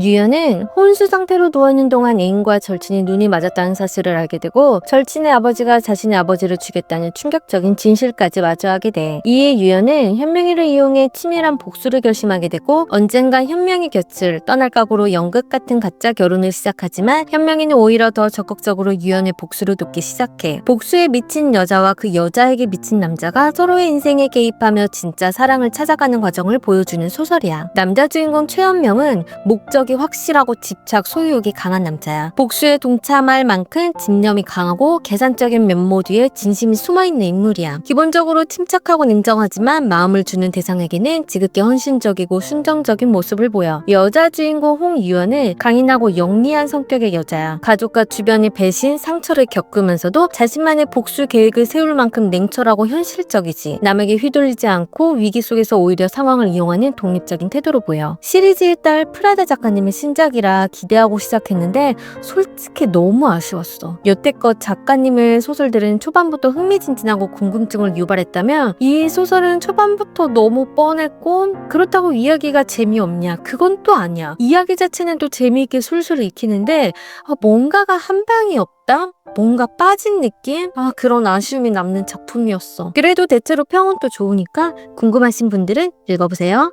유연은 혼수 상태로 누워있는 동안 애인과 절친이 눈이 맞았다는 사실을 알게 되고 절친의 아버지가 자신의 아버지를 죽였다는 충격적인 진실까지 마주하게 돼. 이에 유연은 현명이를 이용해 치밀한 복수를 결심하게 되고 언젠간 현명이 곁을 떠날 각오로 연극 같은 가짜 결혼을 시작하지만 현명이는 오히려 더 적극적으로 유연의 복수를 돕기 시작해. 복수에 미친 여자와 그 여자에게 미친 남자가 서로의 인생에 개입하며 진짜 사랑을 찾아가는 과정을 보여주는 소설이야. 남자 주인공 최현명은 목적 이 확실하고 집착, 소유욕이 강한 남자야. 복수에 동참할 만큼 집념이 강하고 계산적인 면모 뒤에 진심이 숨어있는 인물이야. 기본적으로 침착하고 냉정하지만 마음을 주는 대상에게는 지극히 헌신적이고 순정적인 모습을 보여. 여자 주인공 홍유연은 강인하고 영리한 성격의 여자야. 가족과 주변의 배신, 상처를 겪으면서도 자신만의 복수 계획을 세울 만큼 냉철하고 현실적이지. 남에게 휘둘리지 않고 위기 속에서 오히려 상황을 이용하는 독립적인 태도로 보여. 시리즈의 딸 프라다 작가 님의 신작이라 기대하고 시작했는데 솔직히 너무 아쉬웠어. 여태껏 작가님의 소설들은 초반부터 흥미진진하고 궁금증을 유발했다면 이 소설은 초반부터 너무 뻔했고 그렇다고 이야기가 재미없냐? 그건 또 아니야. 이야기 자체는 또 재미있게 술술 익히는데 아, 뭔가가 한 방이 없다? 뭔가 빠진 느낌? 아, 그런 아쉬움이 남는 작품이었어. 그래도 대체로 평은 또 좋으니까 궁금하신 분들은 읽어보세요.